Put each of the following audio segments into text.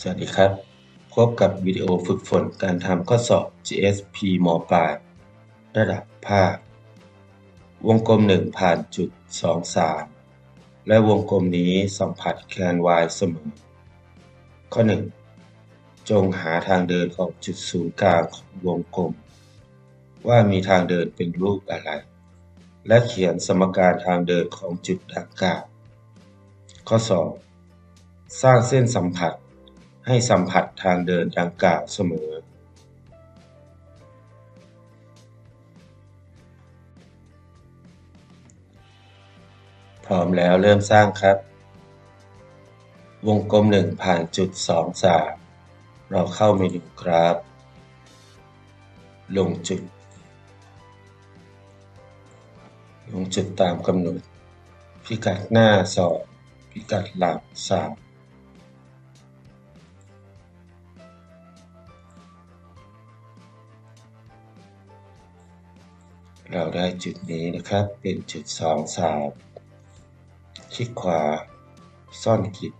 สวัสดีครับ พบกับวิดีโอฝึกฝนการทำข้อสอบ GSP มปลาย ระดับภาค วงกลม 1 ผ่านจุด 23 และวงกลมนี้สัมผัสแกน y เสมอ ข้อ 1 จงหาทางเดินของจุดศูนย์กลางของวงกลม ว่ามีทางเดินเป็นรูปอะไร และเขียนสมการทางเดินของจุดดังกล่าวข้อ 2 สร้างเส้นสัมผัส ให้สัมผัสทางเดินดังกล่าวเสมอ พร้อมแล้วเริ่มสร้างครับ วงกลม 1 ผ่านจุด 2 3 เราเข้าเมนูครับ ลงจุด ลงจุดตามกำหนด พิกัดหน้า 2 พิกัดหลัง3 เราได้จุดนี้นะครับเป็นจุดสองสามคลิกขวา ซ่อนกิป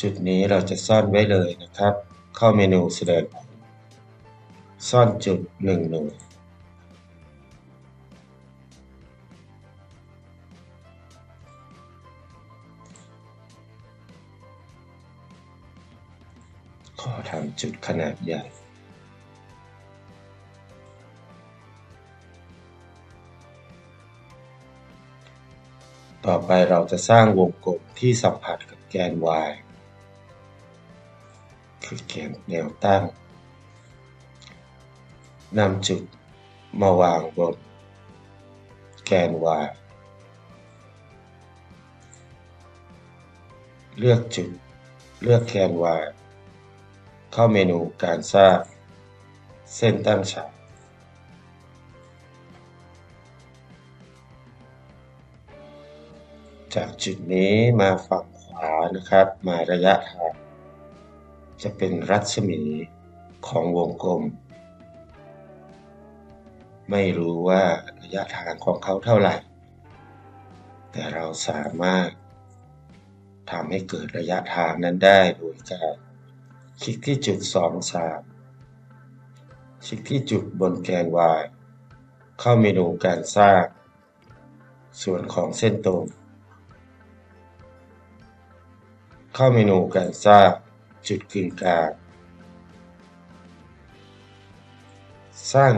จุดนี้เราจะซ่อนไว้เลยนะครับ เข้าเมนูแสดงซ่อนจุดหนึ่งหน่วย นาดใหญ่ต่อไปเราจะสร้างวงกลมที่สัมผัสกับแกน y คือแกนแนวตั้งนำจุดมาวางบนแกน y เลือกจุด เลือกแกน y เข้าเมนูการสร้างเส้นตั้งฉากจากจุดนี้มาฝั่งขวานะครับ มาระยะทางจะเป็นรัศมีของวงกลม ไม่รู้ว่าระยะทางของเขาเท่าไหร่ แต่เราสามารถทำให้เกิดระยะทางนั้นได้โดยการ คลิกที่จุด 2 3 คลิกที่จุดบนแกน y เข้าเมนูการสร้าง ส่วนของเส้นตรง เข้าเมนูการสร้างจุดกึ่งกลางสร้าง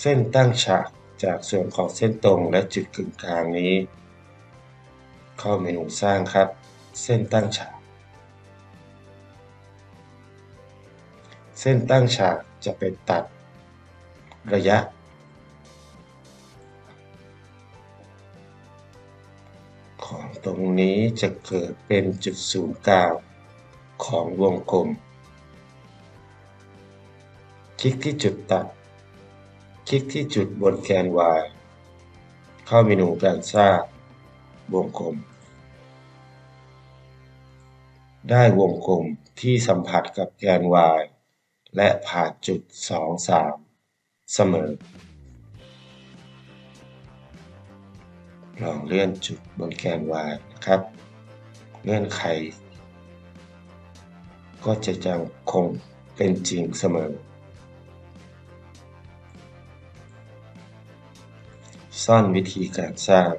เส้นตั้งฉากจากส่วนของเส้นตรงและจุดกึ่งกลางนี้ เข้าเมนูสร้างครับ เส้นตั้งฉาก ส้นตั้งฉากจะเป็นตัดระยะ ของตรงนี้จะเกิดเป็นจุดศูนย์กลางของวงกลม คลิกที่จุดตัด คลิกที่จุดบนแกน y เข้าเมนูการสร้างวงกลม ได้วงกลมที่สัมผัสกับแกน y และผ่านจุด 2 3 เสมอ ลองเลื่อนจุดบนแกน y นะครับ เงื่อนไข ก็จะยังคงเป็นจริงเสมอ ซ่อนวิธีการสร้าง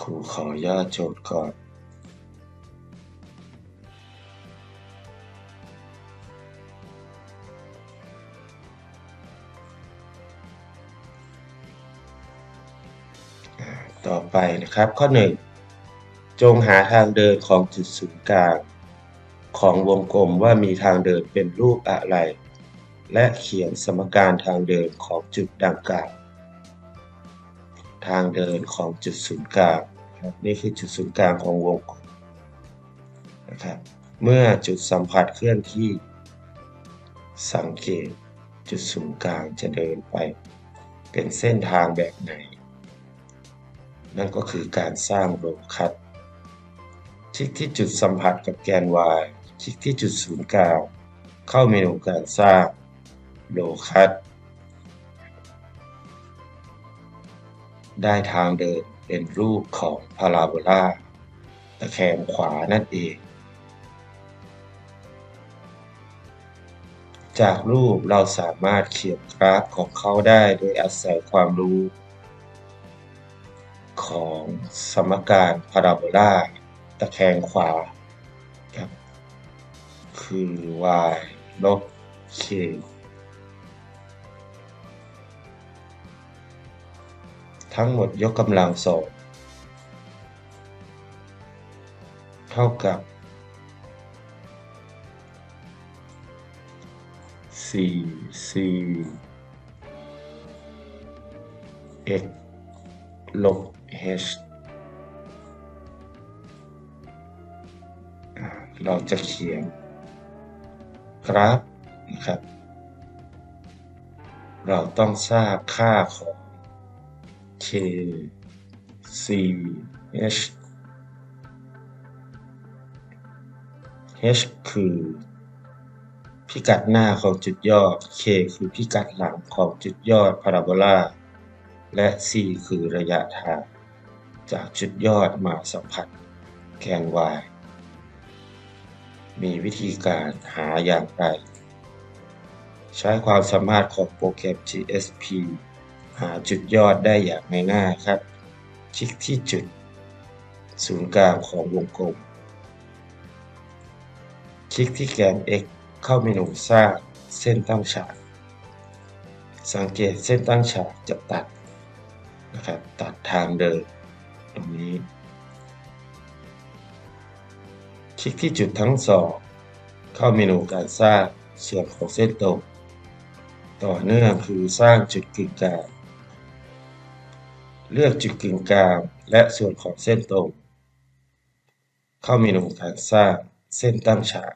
ครูขออนุญาตโจทย์ก่อนต่อไปนะครับข้อ 1 จงหาทางเดินของจุดศูนย์กลาง ของวงกลมว่ามีทางเดินเป็นรูปอะไร และเขียนสมการทางเดินของจุดดังกล่าว ทางเดินของจุดศูนย์กลางนี่คือจุดศูนย์กลางของวงกลมนะครับเมื่อจุดสัมผัสเคลื่อนที่ สังเกตจุดศูนย์กลางจะเดินไป เป็นเส้นทางแบบไหน นั่นก็คือการสร้างโลคัสคลิกที่จุดสัมผัสกับแกน y คลิกที่จุดศูนย์กลางเข้าเมนูการสร้างโลคัส ได้ทางเดินเป็นรูปของพาราโบลาตะแคงขวานั่นเอง จากรูปเราสามารถเขียนกราฟของเขาได้โดยอาศัยความรู้ ของสมการพาราโบลาตะแคงขวาครับคือ y ลบ k ทั้งหมดยกกำลังสองเท่ากับ4 c x ลบ h เราจะเขียนกราฟนะครับ เราต้องทราบค่าของ k c h h คือพิกัดหน้าของจุดยอด k คือพิกัดหลังของจุดยอดพาราโบลา และ c คือระยะทาง จากจุดยอดมาสัมผัสแกน y มีวิธีการหาอย่างไร ใช้ความสามารถของโปรแกรม GSP หาจุดยอดได้อย่างง่ายๆครับ คลิกที่จุด ศูนย์กลางของวงกลม คลิกที่แกน x เข้าเมนูสร้างเส้นตั้งฉาก สังเกตเส้นตั้งฉากจะตัดนะครับตัดทางเดินตรงนี้ คลิกที่จุดทั้งสองเข้าเมนูการสร้างส่วนของเส้นตรง ต่อเนื่องคือสร้างจุดกึ่งกลาง เลือกจุดกึ่งกลางและส่วนของเส้นตรง เข้าเมนูการสร้างเส้นตั้งฉาก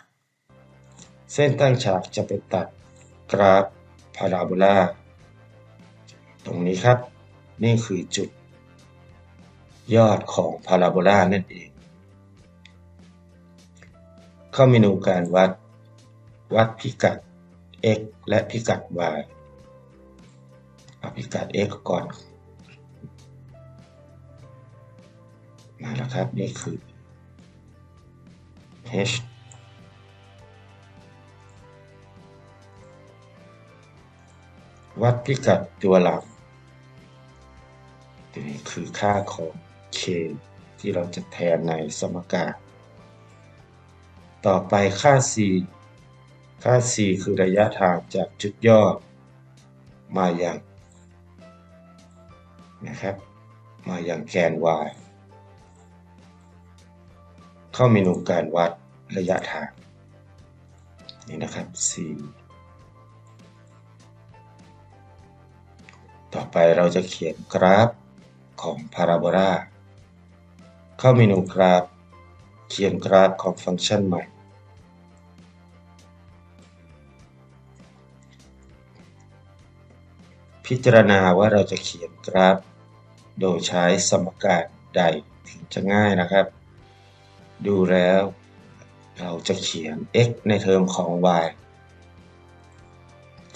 เส้นตั้งฉากจะไปตัดกราฟพาราโบลาตรงนี้ครับ นี่คือจุด ยอดของพาราโบลานั่นเอง เข้าเมนูการวัด วัดพิกัด x และพิกัด y เอาพิกัด x ก่อน มาแล้วครับ นี่คือ h วัดพิกัดตัวหลังตัวนี้คือค่าของ k ที่เราจะแทนในสมการต่อไปค่า c ค่า c คือระยะทางจากจุดยอด มาอย่างนะครับ มาอย่างแกน y เข้าเมนูการวัดระยะทาง นี่นะครับ c ต่อไปเราจะเขียนกราฟของพาราโบลาเข้าเมนูกราฟ เขียนกราฟของฟังก์ชันใหม่ พิจารณาว่าเราจะเขียนกราฟ โดยใช้สมการใดถึงจะง่ายนะครับ ดูแล้ว เราจะเขียน x ในเทอมของ y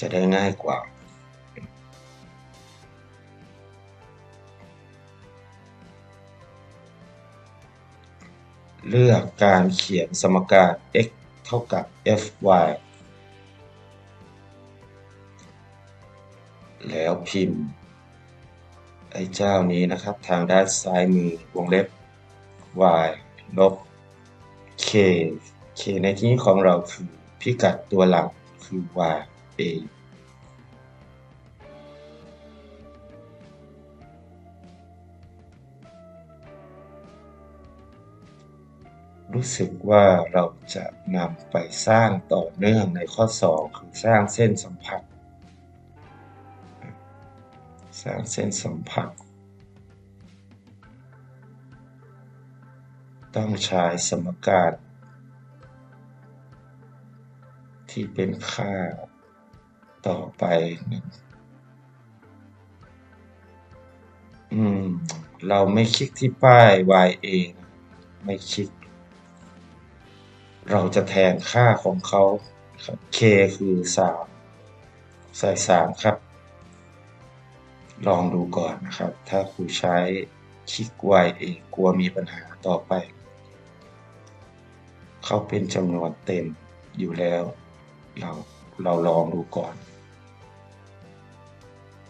จะได้ง่ายกว่า เลือกการเขียนสมการ x เท่ากับ fy แล้วพิมพ์ ไอ้เจ้านี้นะครับทางด้านซ้ายมือวงเล็บ y ลบ k k ในที่นี้ของเราคือพิกัดตัวหลักคือ y a รู้สึกว่าเราจะนำไปสร้างต่อเนื่องในข้อ 2 คือสร้างเส้นสัมผัส สร้างเส้นสัมผัส ต้องใช้สมการ ที่เป็นค่าต่อไปอืม เราไม่คลิกที่ป้าย YA นะไม่คลิก เราจะแทนค่าของเขาครับ K คือ 3 ใส่ 3 ครับ ลองดูก่อนนะครับ ถ้าครูใช้คลิก YA กลัวมีปัญหาต่อไป เขาเป็นจำนวนเต็มอยู่แล้ว เราเราลองดูก่อน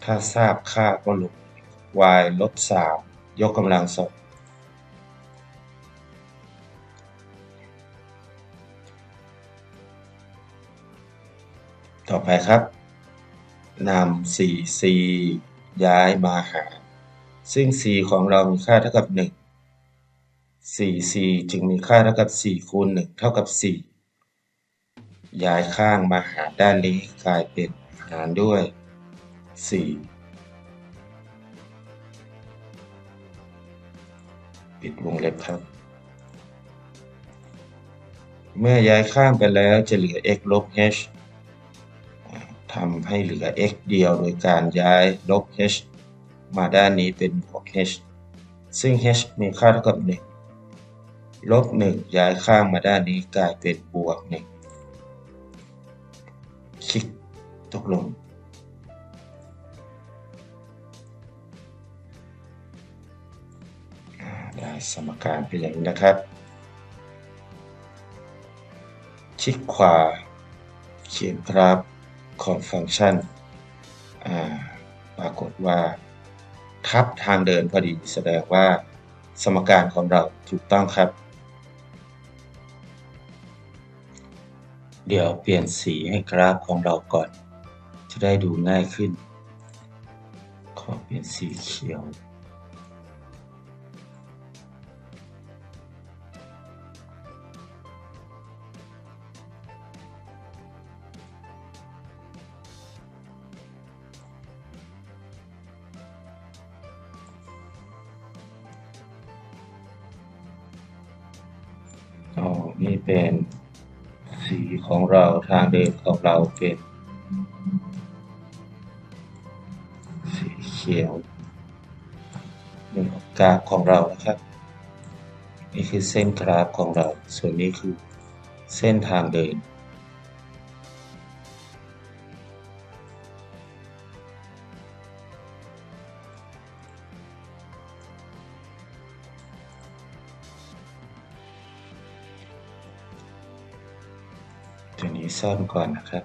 ถ้าทราบค่าก็ลง y ลบ3ยกกำลังสองต่อไปครับนำ 4c ย้ายมาหา ซึ่ง c ของเรามีค่าเท่ากับ 1 4c จึงมีค่าเท่ากับ 4 คูณ 1 เท่ากับ 4 ย้ายข้างมาหาด้านนี้กลายเป็นหารด้วย 4 ปิดวงเล็บครับ เมื่อย้ายข้ามไปแล้วจะเหลือ x ลบ h ทำให้เหลือ x เดียวโดยการย้ายลบ h มาด้านนี้เป็นบวก h ซึ่ง h มีค่าเท่ากับ 1 ลบ1ย้ายข้างมาด้านนี้กลายเป็นบวก1คลิกตกลง ได้สมการเป็นอย่างนี้นะครับชิดขวา เขียนกราฟของฟังก์ชันปรากฏว่า ทับทางเดินพอดีแสดงว่าสมการของเราถูกต้องครับ เดี๋ยวเปลี่ยนสีให้กราฟของเราก่อน จะได้ดูง่ายขึ้น ขอเปลี่ยนสีเขียว อ๋อ นี่เป็น ของเราทางเดินของเราเป็นสีเขียวเป็นกราฟของเรานะครับ นี่คือเส้นกราฟของเรา ส่วนนี้คือเส้นทางเดิน ซ่อนก่อนนะครับ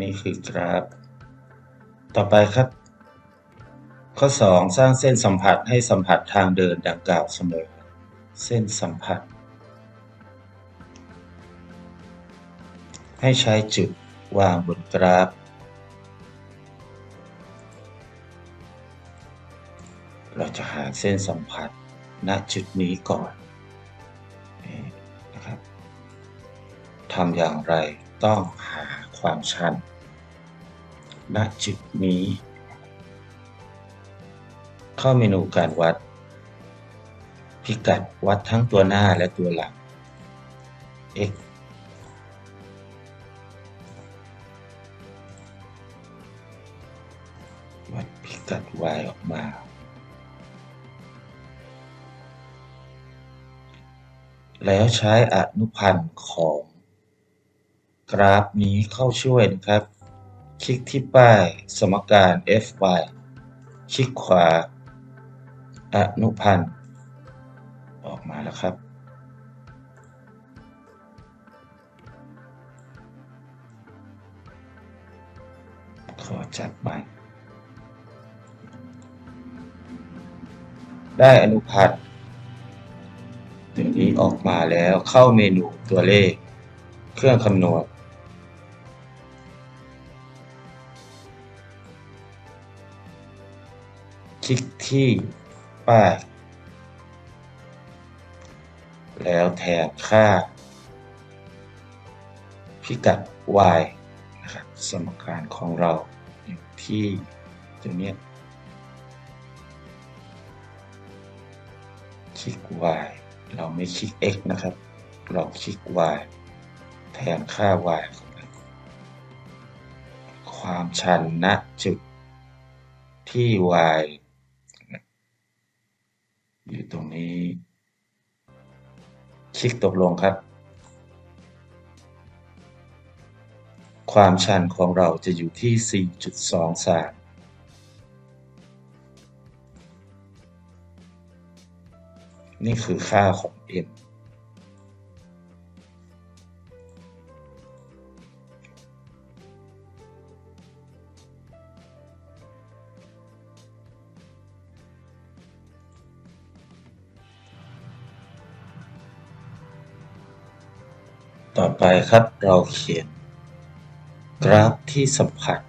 นี่คือกราฟ ต่อไปครับ ข้อ 2 สร้างเส้นสัมผัสให้สัมผัสทางเดินดังกล่าวเสมอ เส้นสัมผัส ให้ใช้จุดวางบนกราฟ เราจะหาเส้นสัมผัสณจุดนี้ก่อนนะครับทำอย่างไรต้องหาความชัน ณจุดนี้ เข้าเมนูการวัด พิกัดวัดทั้งตัวหน้าและตัวหลัง x วัดพิกัด y ออกมา แล้วใช้อนุพันธ์ของกราฟนี้เข้าช่วยนะครับ คลิกที่ป้ายสมการ fy คลิกขวา อนุพันธ์ ออกมาแล้วครับ ขอจัดใหม่ได้อนุพันธ์ตัวนี้ออกมาแล้วเข้าเมนูตัวเลข เครื่องคำนวณ คลิกที่ป้าย แล้วแทนค่า พิกัด y นะครับสมการของเราอยู่ที่ตัวเนี้คลิก y เราไม่คลิก x นะครับ เราคลิก y แทนค่า y ความชันณจุดที่ y อยู่ตรงนี้ คลิกตกลงครับ ความชันของเราจะอยู่ที่ 4.23นี่คือค่าของ m ต่อไปครับเราเขียน กราฟที่สัมผัส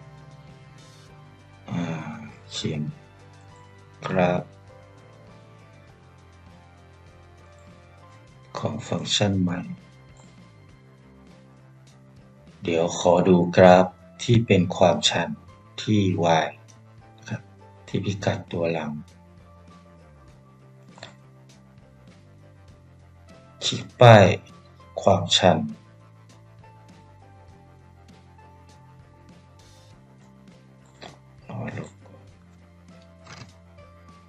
เขียนกราฟของฟังก์ชันใหม่ เดี๋ยวขอดูกราฟที่เป็นความชันที่ y ครับที่พิกัดตัวหลัง คลิกป้ายความชัน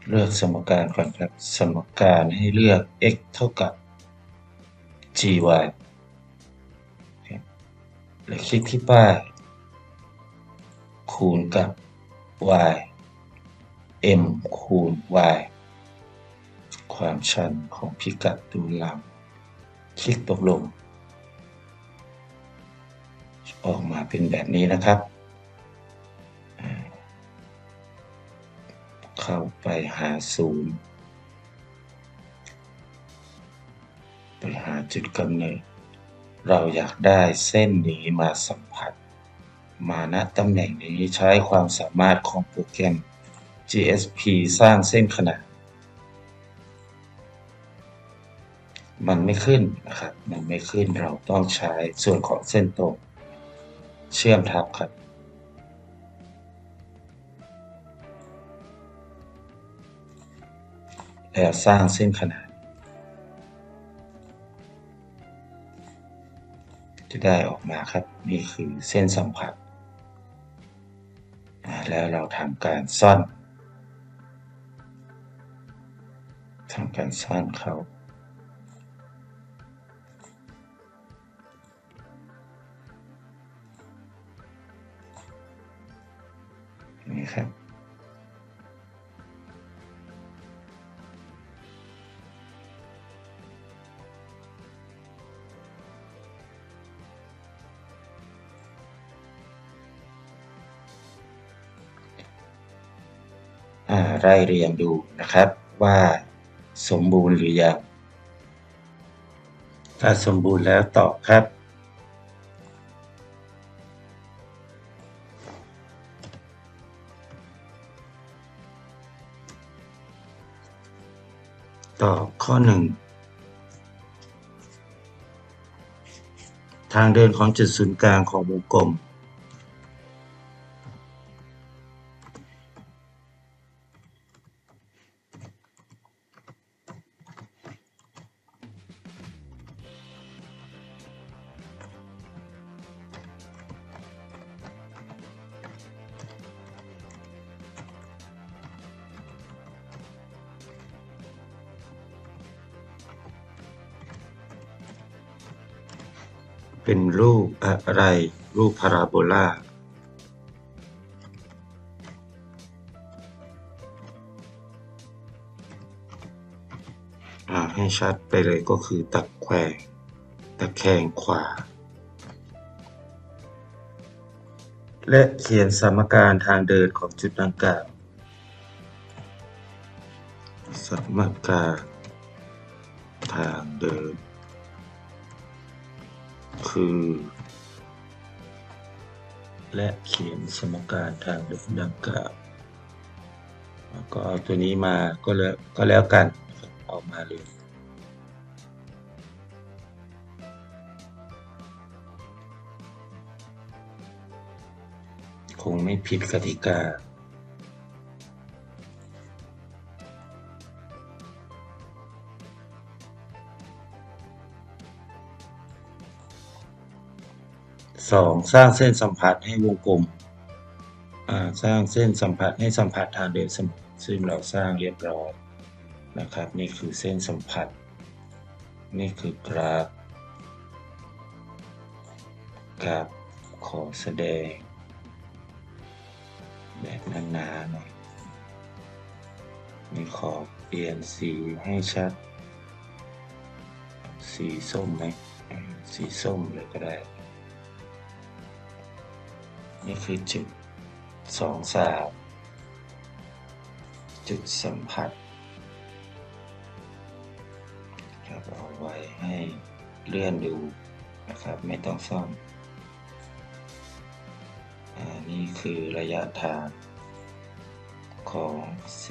เลือกสมการก่อนครับ สมการให้เลือก x เท่ากับ gy แล้วคลิกที่ป้าย คูณกับ y m คูณ y ความชันของพิกัดตัวหลังคลิกตกลง ออกมาเป็นแบบนี้นะครับ เข้าไปหาศูนย์ไปหาจุดกำเนิด เราอยากได้เส้นนี้มาสัมผัส มาณตำแหน่งนี้ใช้ความสามารถของโปรแกรม GSP สร้างเส้นขนาด มันไม่ขึ้นนะครับ มันไม่ขึ้นเราต้องใช้ส่วนของเส้นตรง เชื่อมทับครับ แล้วสร้างเส้นขนาดจะได้ออกมาครับนี่คือเส้นสัมผัส แล้วเราทำการซ่อนทำการซ่อนเขานี่ครับ ไล่เรียงดูนะครับว่าสมบูรณ์หรือยัง ถ้าสมบูรณ์แล้วตอบครับ ตอบข้อหนึ่งทางเดินของจุดศูนย์กลางของวงกลม เป็นรูปอะไร รูปพาราโบลาอ่าให้ชัดไปเลยก็คือตะแคงตะแคงขวา และเขียนสมการทางเดินของจุดดังกล่าวสมการทางเดิน คือ และเขียนสมการทางดินดังกล่าวแล้วก็เอาตัวนี้มาก็แล้วก็แล้วกันนะครับเอามาเลยคงไม่ผิดกติกา สองสร้างเส้นสัมผัสให้วงกลม สร้างเส้นสัมผัสให้สัมผัสทางเดินสมอซึ่งเราสร้างเรียบร้อยนะครับ นี่คือเส้นสัมผัส นี่คือกราฟกราฟขอแสดง แบบนาๆหน่อยนี่ขอเปลี่ยนสีให้ชัด สีส้มไหมสีส้มเลยก็ได้ นี่คือจุดสองสามจุดสัมผัสครับเอาไว้ให้เลื่อนดูนะครับ ไม่ต้องซ่อมอ่านี่คือระยะทางของ C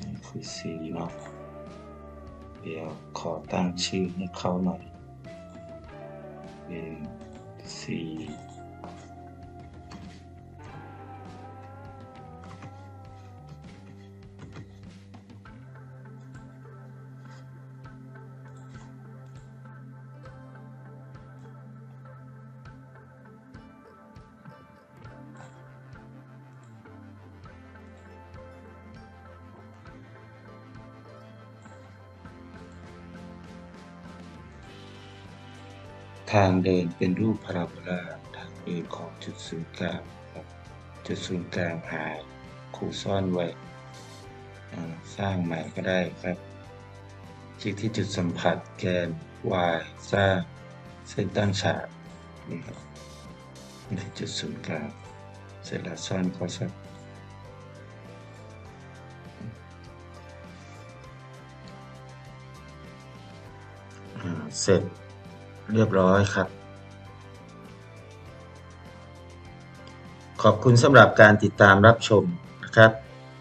นี่คือ C เนาะ เดี๋ยวขอตั้งชื่อให้เขาหน่อยเป็นสี่ ทางเดินเป็นรูปพาราโบลาทางเดินของจุดศูนย์กลางครับจุดศูนย์กลางหายครูซ่อนไว้สร้างใหม่ก็ได้ครับ คลิกที่จุดสัมผัสแกน y สร้างเส้นตั้งฉากนี่ครับนี่คือจุดศูนย์กลางเสร็จแล้วซ่อนก็สักเสร็จ เรียบร้อยครับ ขอบคุณสำหรับการติดตามรับชมนะครับ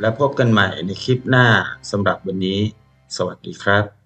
และพบกันใหม่ในคลิปหน้าสำหรับวันนี้ สวัสดีครับ